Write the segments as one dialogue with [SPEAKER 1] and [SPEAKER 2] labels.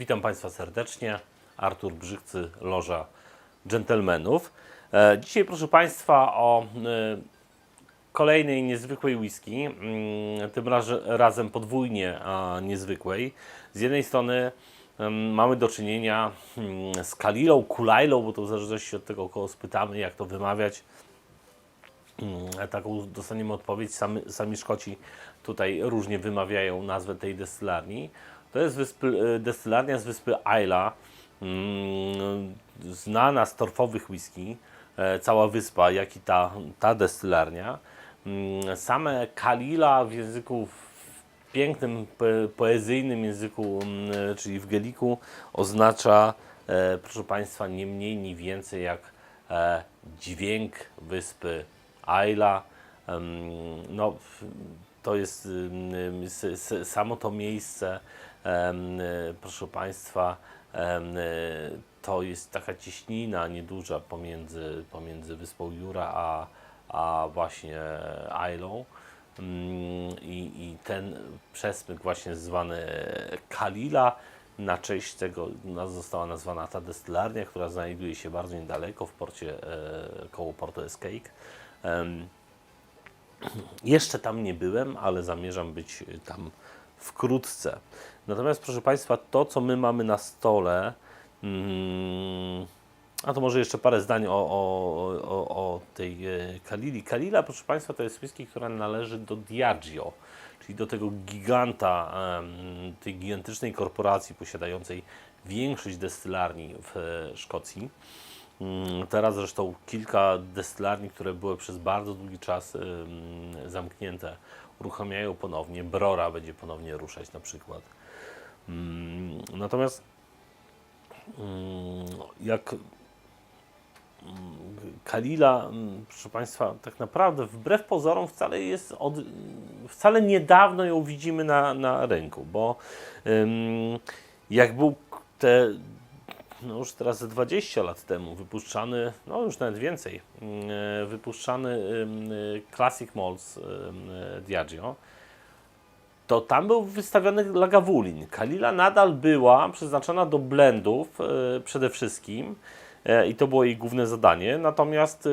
[SPEAKER 1] Witam Państwa serdecznie. Artur Brzykcy, Loża Dżentelmenów. E, Dzisiaj, proszę Państwa, o e, kolejnej niezwykłej whisky, mm, tym raz- razem podwójnie niezwykłej. Z jednej strony mamy do czynienia mm, z Kalilą, Kulajlą, bo to w zależności od tego, kogo spytamy, jak to wymawiać. Mm, Taką dostaniemy odpowiedź. Sami, sami Szkoci tutaj różnie wymawiają nazwę tej destylarni. To jest wyspy, e, destylarnia z wyspy Isla, mm, znana z torfowych whisky. E, Cała wyspa, jak i ta, ta destylarnia. Mm, Same Kalila w języku w pięknym, po- poezyjnym języku, mm, czyli w geliku, oznacza, e, proszę Państwa, nie mniej, nie więcej jak dźwięk wyspy. Em, No, to jest samo to miejsce, y, proszę Państwa, y, to jest taka cieśnina nieduża pomiędzy, pomiędzy wyspą Jura a, a właśnie Ailą. Mm, I, I ten przesmyk właśnie zwany Kalila, na cześć tego została nazwana ta destylarnia, która znajduje się bardzo niedaleko w porcie e, koło portu Escape. Jeszcze tam nie byłem, ale zamierzam być tam wkrótce. Natomiast, proszę Państwa, to co my mamy na stole, mm, a to może jeszcze parę zdań o, o, o, o tej e, Kalili. Kalila, proszę Państwa, to jest whisky, która należy do Diageo, czyli do tego giganta, tej gigantycznej korporacji posiadającej większość destylarni w e, Szkocji. Mm, Teraz zresztą kilka destylarni, które były przez bardzo długi czas zamknięte, uruchamiają ponownie. Brora będzie ponownie ruszać na przykład. Mm, Natomiast mm, jak Kalila, proszę Państwa, tak naprawdę wbrew pozorom wcale jest od, wcale niedawno ją widzimy na, na rynku, bo jak był te no już teraz ze 20 lat temu wypuszczany, no już nawet więcej, mm, wypuszczany y, Classic Malls y, Diageo, to tam był wystawiony Lagavulin. Kalila nadal była przeznaczona do blendów y, przede wszystkim e, i to było jej główne zadanie, natomiast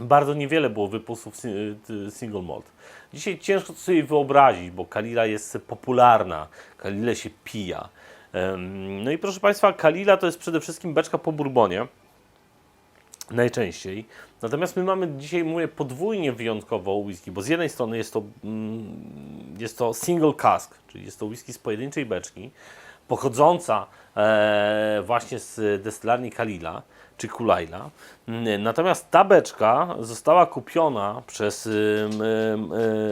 [SPEAKER 1] bardzo niewiele było wypustów si- single malt. Dzisiaj ciężko sobie wyobrazić, bo Kalila jest popularna, Kalile się pija. No i proszę Państwa, Kalila to jest przede wszystkim beczka po bourbonie. Najczęściej. Natomiast my mamy dzisiaj, mówię, podwójnie wyjątkową whisky, bo z jednej strony jest to, mm, jest to single cask, czyli jest to whisky z pojedynczej beczki, pochodząca e, właśnie z destylarni Kalila czy Kulajla. Mm, Natomiast ta beczka została kupiona przez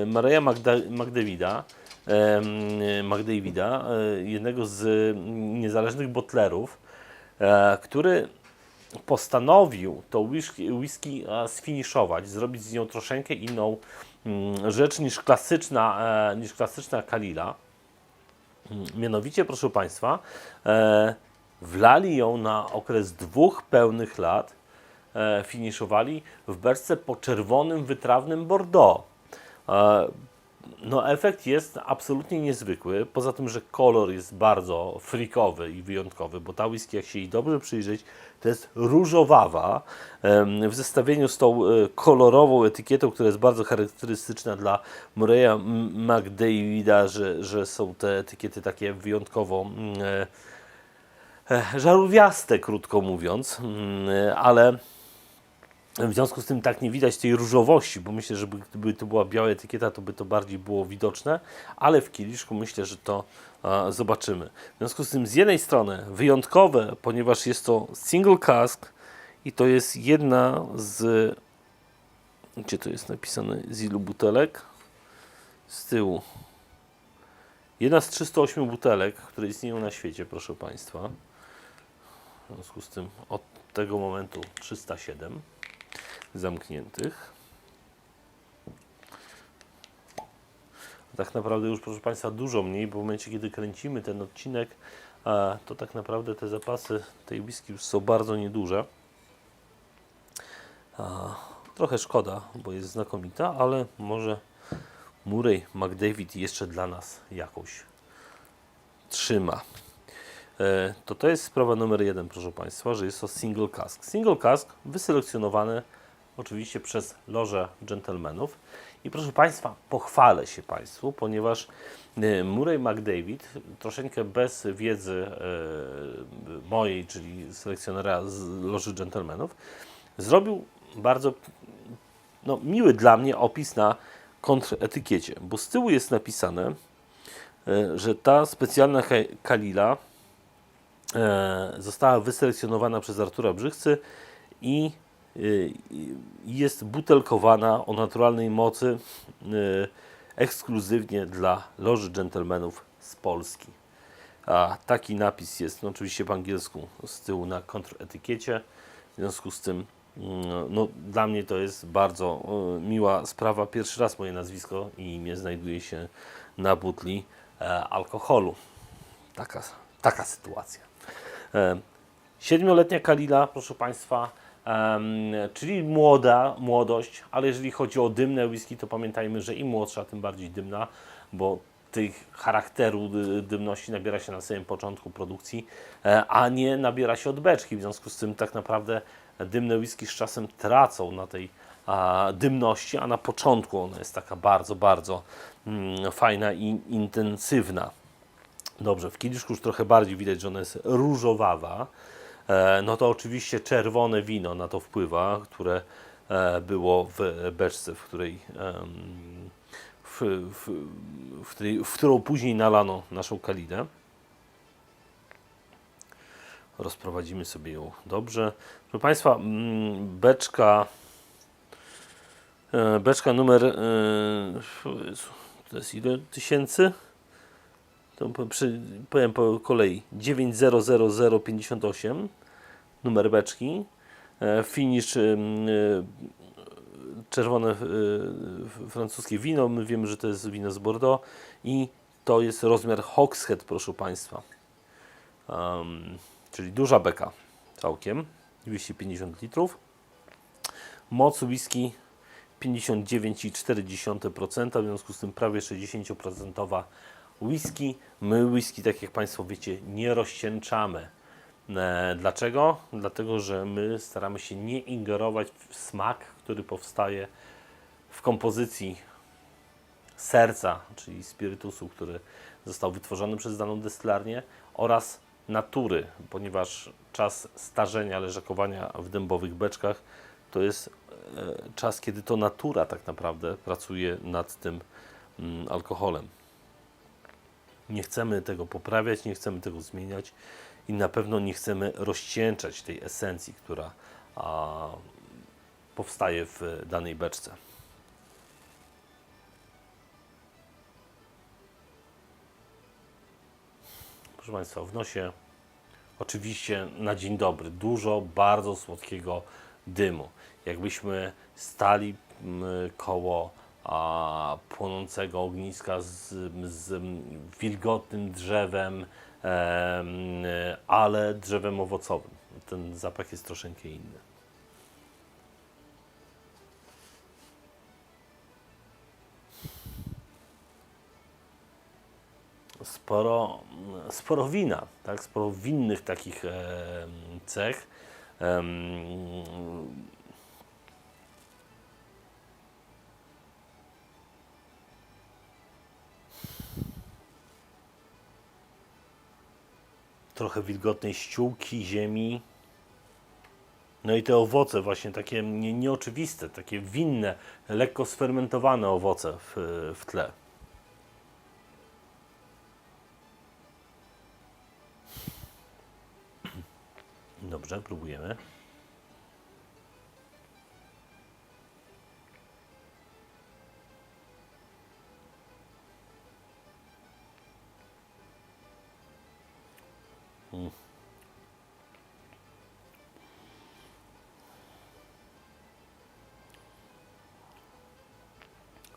[SPEAKER 1] Mareja Magda, Magdewida, em, Magdavida, e, jednego z niezależnych botlerów, e, który postanowił tą whisky, whisky e, sfiniszować, zrobić z nią troszeczkę inną mm, rzecz niż klasyczna, niż klasyczna Kalila. Mianowicie, proszę Państwa, wlali ją na okres dwóch pełnych lat, finiszowali w beczce po czerwonym, wytrawnym Bordeaux. No, efekt jest absolutnie niezwykły. Poza tym, że kolor jest bardzo frikowy i wyjątkowy, bo ta whisky, jak się jej dobrze przyjrzeć, to jest różowawa. W zestawieniu z tą e, kolorową etykietą, która jest bardzo charakterystyczna dla Murray'a McDavida, że, że są te etykiety takie wyjątkowo mm, e, e, żarówiaste, krótko mówiąc, Mm, ale w związku z tym tak nie widać tej różowości, bo myślę, że by- gdyby to była biała etykieta, to by to bardziej było widoczne, ale w kieliszku myślę, że to e, zobaczymy. W związku z tym z jednej strony wyjątkowe, ponieważ jest to single cask i to jest jedna z gdzie to jest napisane z ilu butelek? Z tyłu. Jedna z 308 butelek, które istnieją na świecie, proszę Państwa. W związku z tym od tego momentu 307 zamkniętych. Tak naprawdę już, proszę Państwa, dużo mniej, bo w momencie, kiedy kręcimy ten odcinek, to tak naprawdę te zapasy tej whisky już są bardzo nieduże. Trochę szkoda, bo jest znakomita, ale może Murray McDavid jeszcze dla nas jakąś trzyma. e, to to jest sprawa numer jeden, proszę Państwa, że jest to single cask. Single cask wyselekcjonowany oczywiście przez lożę dżentelmenów. I proszę Państwa, pochwalę się Państwu, ponieważ e, Murray McDavid, troszeczkę bez wiedzy e, mojej, czyli selekcjonera z loży dżentelmenów, zrobił bardzo no, miły dla mnie opis na kontretykiecie, bo z tyłu jest napisane, e, że ta specjalna kalila została wyselekcjonowana przez Artura Brzychcy i jest butelkowana o naturalnej mocy e, ekskluzywnie dla loży dżentelmenów z Polski. A taki napis jest no, oczywiście po angielsku z tyłu na kontretykiecie. W związku z tym mm, no, dla mnie to jest bardzo e, miła sprawa. Pierwszy raz moje nazwisko i imię znajduje się na butli e, alkoholu. Taka, taka sytuacja. E, Siedmioletnia Kalila, proszę Państwa, czyli młoda, młodość, ale jeżeli chodzi o dymne whisky, to pamiętajmy, że im młodsza, tym bardziej dymna, bo tych charakteru dy- dymności nabiera się na samym początku produkcji, e, a nie nabiera się od beczki. W związku z tym tak naprawdę dymne whisky z czasem tracą na tej dymności, a na początku ona jest taka bardzo, bardzo mm, fajna i intensywna. Dobrze, w kieliszku już trochę bardziej widać, że ona jest różowawa. E, No to oczywiście czerwone wino na to wpływa, które e, było w beczce, w której, w, w, w, której, w którą później nalano naszą kalinę. Rozprowadzimy sobie ją dobrze. Proszę Państwa, beczka, e, beczka numer, to jest ile tysięcy? To powiem po kolei. 900058 numer beczki. E, finish ym, y, czerwone f- francuskie wino. My wiemy, że to jest wino z Bordeaux i to jest rozmiar Hogshead proszę Państwa. Em, czyli duża beka całkiem 250 litrów. Moc whisky 59,4%, w związku z tym prawie 60% whisky. My whisky, tak jak Państwo wiecie, nie rozcieńczamy. E, Dlaczego? Dlatego, że my staramy się nie ingerować w smak, który powstaje w kompozycji serca, czyli spirytusu, który został wytworzony przez daną destylarnię oraz natury, ponieważ czas starzenia, leżakowania w dębowych beczkach to jest e, czas, kiedy to natura tak naprawdę pracuje nad tym mm, alkoholem. Nie chcemy tego poprawiać, nie chcemy tego zmieniać i na pewno nie chcemy rozcieńczać tej esencji, która a, powstaje w danej beczce. Proszę Państwa, w nosie oczywiście na dzień dobry dużo bardzo słodkiego dymu. Jakbyśmy stali mm, koło a, płonącego ogniska z, z wilgotnym drzewem, em, ale drzewem owocowym. Ten zapach jest troszeczkę inny. sporo, sporo wina, tak? sporo winnych takich em, cech. Em, trochę wilgotnej ściółki, ziemi. No i te owoce właśnie takie nie, nieoczywiste, takie winne, lekko sfermentowane owoce w, w tle. Dobrze, próbujemy.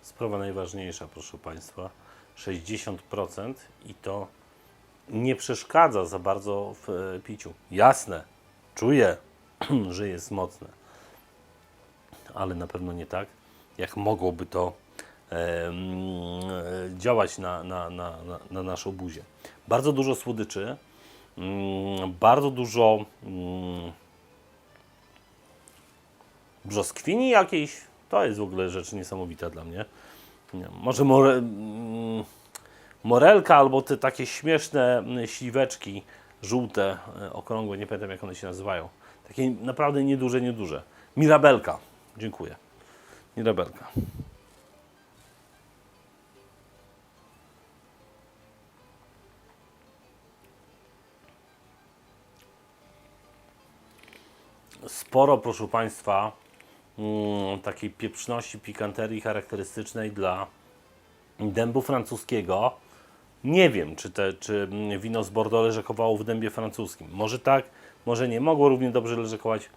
[SPEAKER 1] Sprawa najważniejsza, proszę Państwa. 60% i to nie przeszkadza za bardzo w e, piciu. Jasne, czuję, że jest mocne, ale na pewno nie tak, jak mogłoby to e, działać na, na, na, na, na naszą buzię. Bardzo dużo słodyczy, bardzo dużo mm, brzoskwini jakiejś. To jest w ogóle rzecz niesamowita dla mnie. Nie, może more, mm, morelka albo te takie śmieszne mm, śliweczki żółte, e, okrągłe, nie pamiętam jak one się nazywają. Takie naprawdę nieduże, nieduże. Mirabelka. Dziękuję. Mirabelka. Sporo, proszę Państwa, mm, takiej pieprzności, pikanterii charakterystycznej dla dębu francuskiego. Nie wiem, czy, te, czy wino z Bordeaux leżakowało w dębie francuskim. Może tak, może nie. Mogło równie dobrze leżakować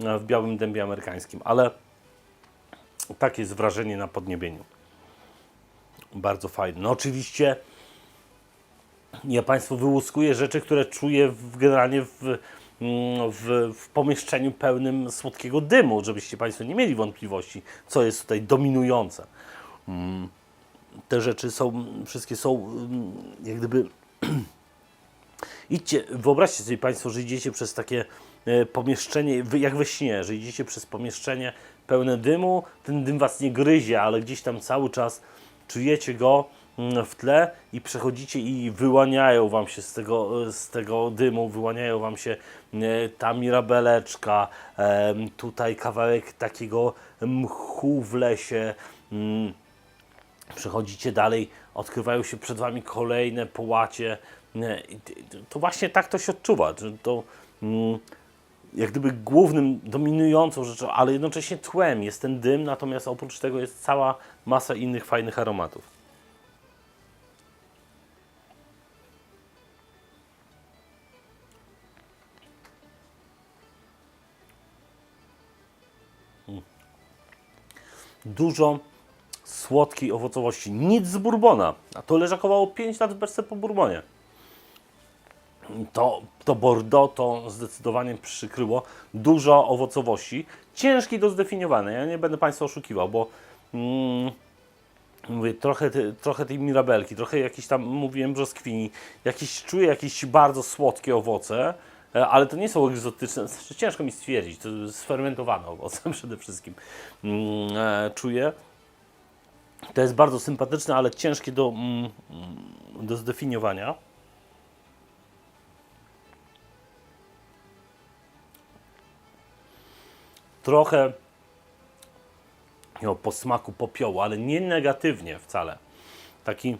[SPEAKER 1] e, w białym dębie amerykańskim, ale takie jest wrażenie na podniebieniu. Bardzo fajne. No oczywiście ja Państwu wyłuskuję rzeczy, które czuję w, generalnie w, w, w pomieszczeniu pełnym słodkiego dymu, żebyście Państwo nie mieli wątpliwości, co jest tutaj dominujące. Mm, Te rzeczy są, wszystkie są mm, jak gdyby Idźcie, wyobraźcie sobie Państwo, że idziecie przez takie e, pomieszczenie, jak we śnie, że idziecie przez pomieszczenie pełne dymu, ten dym Was nie gryzie, ale gdzieś tam cały czas czujecie go mm, w tle i przechodzicie i wyłaniają Wam się z tego, e, z tego dymu, wyłaniają Wam się e, ta mirabeleczka, tutaj kawałek takiego mchu w lesie, mm, przechodzicie dalej, odkrywają się przed Wami kolejne połacie. To właśnie tak to się odczuwa, to mm, jak gdyby głównym, dominującą rzeczą, ale jednocześnie tłem jest ten dym, natomiast oprócz tego jest cała masa innych fajnych aromatów. Dużo słodkiej owocowości. Nic z bourbona. A to leżakowało 5 lat w beczce po bourbonie. To, to Bordeaux to zdecydowanie przykryło dużo owocowości. Ciężki do zdefiniowania. Ja nie będę Państwa oszukiwał, bo mm, mówię, trochę, trochę tej mirabelki, trochę jakiś tam, mówiłem, brzoskwini, jakieś, czuję jakieś bardzo słodkie owoce, ale to nie są egzotyczne, znaczy, ciężko mi stwierdzić, to sfermentowane owoce przede wszystkim. Mm, e, czuję. To jest bardzo sympatyczne, ale ciężkie do, mm, mm, do zdefiniowania. Trochę miał po smaku popiołu, ale nie negatywnie wcale. Taki,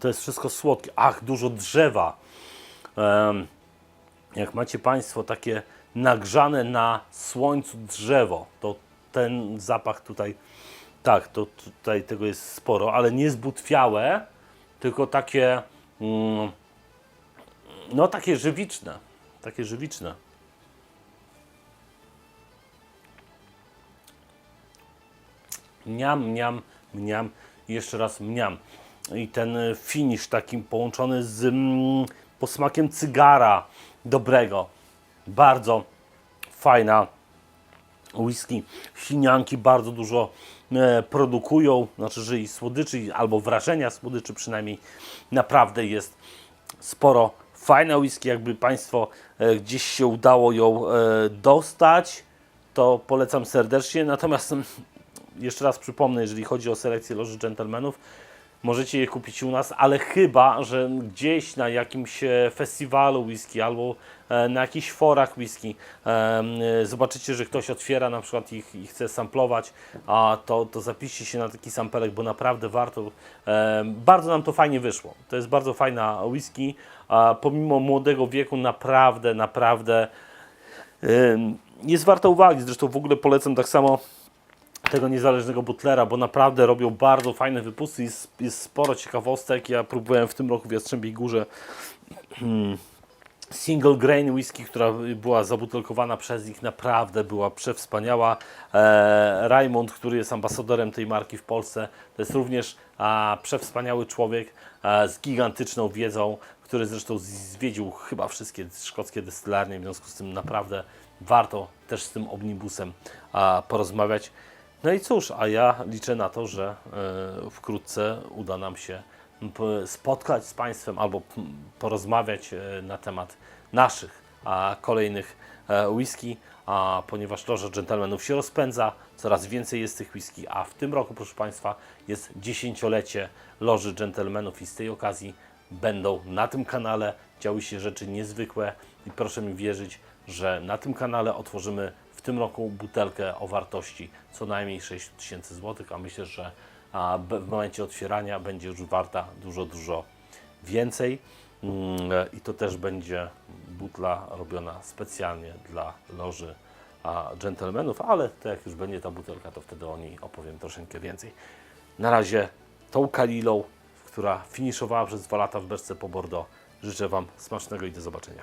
[SPEAKER 1] to jest wszystko słodkie. Ach, dużo drzewa. Em, jak macie Państwo takie nagrzane na słońcu drzewo, to ten zapach tutaj, tak, to tutaj tego jest sporo, ale nie zbutwiałe, tylko takie, mm, no takie żywiczne, takie żywiczne. Mniam, mniam, mniam i jeszcze raz mniam. I ten finish takim połączony z mm, posmakiem cygara dobrego. Bardzo fajna whisky. Sinianki bardzo dużo e, produkują, znaczy, że i słodyczy, albo wrażenia słodyczy przynajmniej naprawdę jest sporo. Fajna whisky, jakby Państwo e, gdzieś się udało ją e, dostać, to polecam serdecznie. Natomiast jeszcze raz przypomnę, jeżeli chodzi o selekcję loży dżentelmenów, możecie je kupić u nas, ale chyba, że gdzieś na jakimś e, festiwalu whisky albo e, na jakichś forach whisky e, zobaczycie, że ktoś otwiera na przykład ich i chce samplować, a to, to zapiszcie się na taki sampelek, bo naprawdę warto. Bardzo nam to fajnie wyszło. To jest bardzo fajna whisky, pomimo młodego wieku naprawdę, naprawdę jest warta uwagi. Zresztą w ogóle polecam tak samo tego niezależnego butlera, bo naprawdę robią bardzo fajne wypusty, jest, jest sporo ciekawostek. Ja próbowałem w tym roku w Jastrzębiej Górze hmm, single grain whisky, która była zabutelkowana przez nich, naprawdę była przewspaniała. E, Raymond, który jest ambasadorem tej marki w Polsce, to jest również a, przewspaniały człowiek a, z gigantyczną wiedzą, który zresztą zwiedził chyba wszystkie szkockie destylarnie, w związku z tym naprawdę warto też z tym omnibusem porozmawiać. No i cóż, a ja liczę na to, że e, wkrótce uda nam się spotkać z Państwem albo porozmawiać e, na temat naszych a, kolejnych e, whisky, a, ponieważ Loża Gentlemanów się rozpędza, coraz więcej jest tych whisky, a w tym roku, proszę Państwa, jest dziesięciolecie Loży Gentlemanów i z tej okazji będą na tym kanale. Działy się rzeczy niezwykłe i proszę mi wierzyć, że na tym kanale otworzymy tym roku butelkę o wartości co najmniej 6 tysięcy złotych, a myślę, że w momencie otwierania będzie już warta dużo, dużo więcej. Mm, I to też będzie butla robiona specjalnie dla loży dżentelmenów, ale to jak już będzie ta butelka, to wtedy o niej opowiem troszeczkę więcej. Na razie tą Kalilą, która finiszowała przez dwa lata w beczce po Bordeaux, życzę Wam smacznego i do zobaczenia.